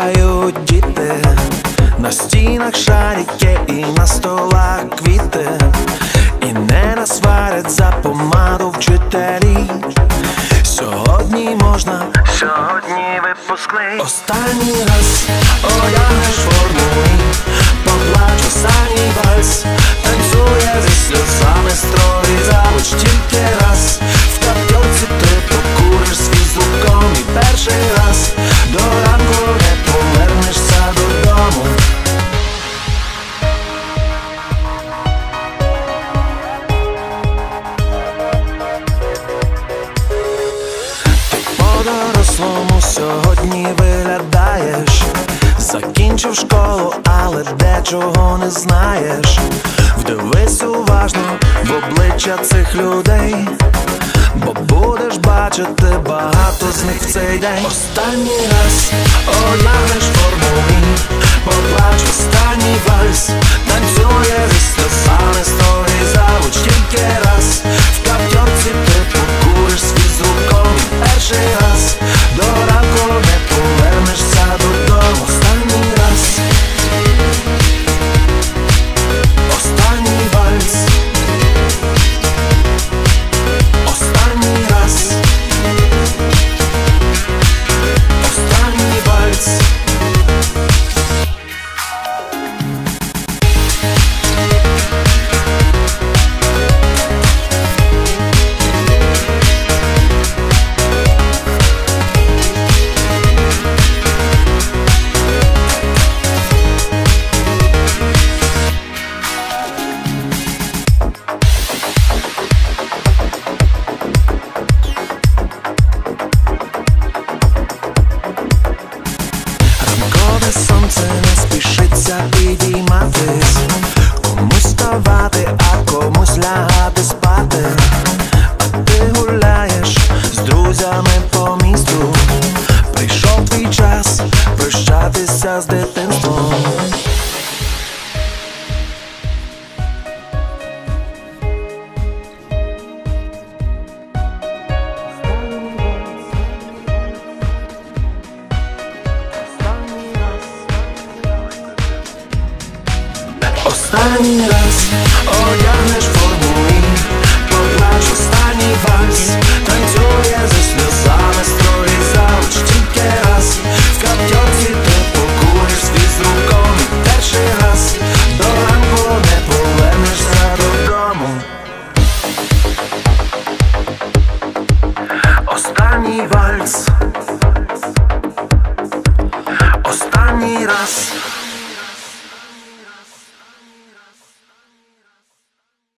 грають діти, на стінах шарики і на столах квіти, і не насварять за помаду вчителі. Сьогодні можна, сьогодні випускний. Останній раз одягнеш форму і поплач останній вальс Танцює зі сльозами строї. Завуч тільки раз В капьорці ти покуриш свій звуком і перший раз По-дорослому сьогодні виглядаєш. Закінчив школу, але дечого не знаєш. Вдивись уважно в обличчя цих людей Бо будеш бачити багато з них в цей день. Останній раз одягнеш форму і поплач останній вальс прощатися з дитинством Останній раз одягнеш форму Останній вальс Останній раз